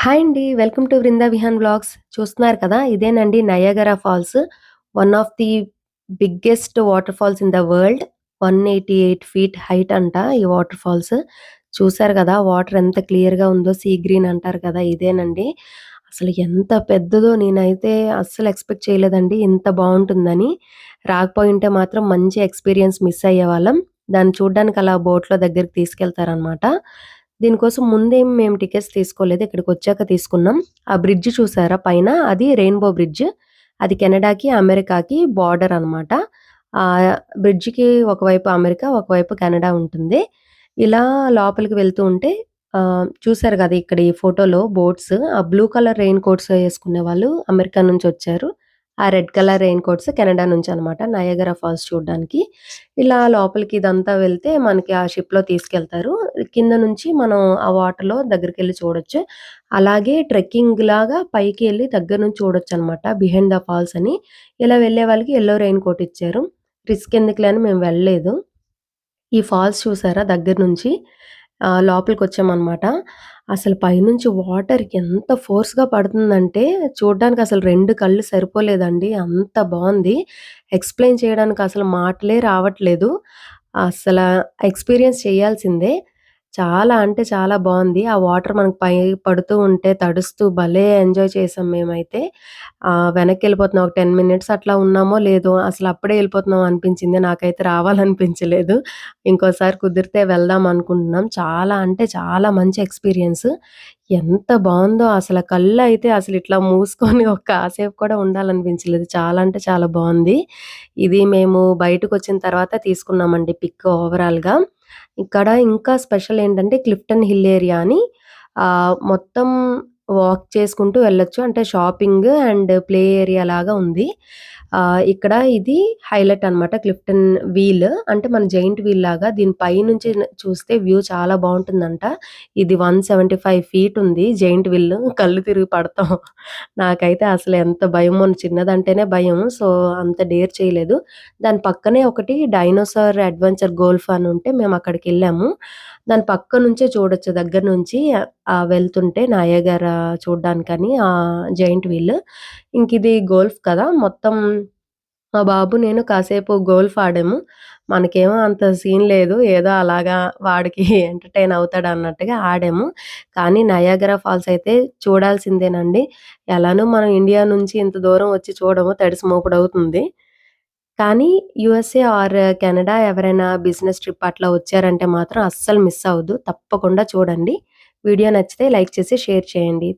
Hi అండి. Welcome to Vrinda Vihaan blogs చూస్తున్నారు కదా! ఇదేనండి Niagara Falls. One of the biggest waterfalls in the world. 188 feet height అంట ఈ వాటర్ ఫాల్స్. చూసారు కదా! వాటర్ ఎంత క్లియర్‌గా ఉందో సీ గ్రీన్ అంటారు కదా! ఇదేనండి. అసలు ఎంత పెద్దదో నేనైతే అస్సలు ఎక్స్‌పెక్ట్ చేయలేదండి ఇంత బాగుంటుందని రాకపోయింటే మాత్రం మంచి ఎక్స్‌పీరియన్స్ మిస్ అయ్యేవాళ్ళం. దాన్ని చూడడానికి అలా బోట్‌లో దగ్గరికి తీసుకెళ్తారనమాట. దీనికోసం ముందేం మేము టికెట్స్ తీసుకోలేదు. ఇక్కడికొచ్చాక తీసుకున్నాం. ఆ బ్రిడ్జ్ చూసారా పైన అది రెయిన్‌బో బ్రిడ్జ్. అది కెనడాకి, అమెరికాకి బార్డర్ అనమాట. ఆ బ్రిడ్జ్‌కి ఒకవైపు అమెరికా, ఒకవైపు కెనడా ఉంటుంది. ఇలా లోపలికి వెళ్తూ ఉంటే చూసారు కదా! ఇక్కడ ఈ ఫోటోలో బోట్స్ ఆ బ్లూ కలర్ రెయిన్ కోట్స్ వేసుకునే వాళ్ళు అమెరికా నుంచి వచ్చారు ఆ red colour rain coats Canada నుంచి అనమాట నయగర ఫాల్స్ చూడడానికి ఇలా లోపలికి ఇదంతా వెళ్తే మనకి ఆ షిప్‌లో తీసుకెళ్తారు. కింద నుంచి మనం ఆ వాటర్‌లో వెళ్ళి చూడొచ్చు. అలాగే ట్రెక్కింగ్ లాగా పైకి వెళ్ళి దగ్గర నుంచి చూడొచ్చనమాట. బిహైండ్ ద ఫాల్స్ అని. ఇలా వెళ్ళే వాళ్ళకి ఎల్లో రెయిన్ కోట్ ఇచ్చారు. రిస్క్ ఎందుకులే అని మేము వెళ్ళలేదు. ఈ ఫాల్స్ చూసారా దగ్గర నుంచి. లోపలికి వచ్చామన్నమాట అసలు పైనుంచి వాటర్ ఎంత ఫోర్స్‌గా పడుతుందంటే చూడ్డానికి అసలు రెండు కళ్ళు సరిపోలేదండి. అంత బాగుంది ఎక్స్‌ప్లెయిన్ చేయడానికి అసలు మాటలే రావట్లేదు. అసలు ఎక్స్‌పీరియన్స్ చేయాల్సిందే. చాలా అంటే చాలా బావుంది. ఆ వాటర్ మనకు పై పడుతూ ఉంటే తడుస్తూ భలే ఎంజాయ్ చేసాం మేమైతే. ఆహ్, వెనక్కెళ్ళిపోతున్నాం ఒక 10 మినిట్స్ అట్లా ఉన్నామో లేదో అసలు అప్పుడే ఎళ్ళిపోతున్నాం అనిపించింది. నాకైతే రావాలనిపించలేదు. ఇంకోసారి కుదిరితే వెళ్దాం అనుకుంటున్నాం. చాలా అంటే చాలా మంచి ఎక్స్‌పీరియన్స్. ఎంత బావుందో అసల కళ్ళైతే అసలు ఇట్లా మూసుకొని ఒక కాసేపు కూడా ఉండాలనిపించలేదు. చాలా అంటే చాలా బావుంది. ఇది మేము బయటకొచ్చిన తర్వాత తీసుకున్నామండి పిక్ ఓవరాల్‌గా. ఇక్కడ ఇంకా స్పెషల్ ఏంటంటే క్లిఫ్టన్ హిల్ ఏరియా అని మొత్తం వాక్ చేసుకుంటూ వెళ్ళొచ్చు. అంటే షాపింగ్ అండ్ ప్లే ఏరియా లాగా ఉంది. ఇక్కడ ఇది హైలైట్ అనమాట. క్లిఫ్టన్ వీల్ అంటే మన జైంట్ వీల్ లాగా దీని పైనుంచి చూస్తే వ్యూ చాలా బాగుంటుందంట ఇది 175 ఫీట్ ఉంది జైంట్ వీల్. కళ్ళు తిరిగి పడతాం. నాకైతే అసలు ఎంత భయమో చిన్నదంటేనే భయం. సో, అంత డేర్ చేయలేదు. దాని పక్కనే ఒకటి డైనోసార్ అడ్వెంచర్ గోల్ఫ్ అని ఉంటే మేము అక్కడికి వెళ్ళాము దాని పక్క నుంచే చూడొచ్చు దగ్గర నుంచి ఆ వెళ్తుంటే నయాగరా చూడ్డానికని ఆ జాయింట్ వీల్. ఇంకిది గోల్ఫ్ కదా! మొత్తం మా బాబు నేను కాసేపు గోల్ఫ్ ఆడాము. మనకేమో అంత సీన్ లేదు. ఏదో అలాగా వాడికి ఎంటర్‌టైన్ అవుతాడు అన్నట్టుగా ఆడాము. కానీ నయాగరా ఫాల్స్ అయితే చూడాల్సిందేనండి. ఎలానో మనం ఇండియా నుంచి ఇంత దూరం వచ్చి చూడము. తడిసి మోపుడవుతుంది. కానీ యూఎస్ఏ ఆర్ కెనడా ఎవరైనా బిజినెస్ ట్రిప్ అట్లా వచ్చారంటే మాత్రం అస్సలు మిస్ అవ్వద్దు. తప్పకుండా చూడండి. వీడియో నచ్చితే లైక్ చేసి షేర్ చేయండి.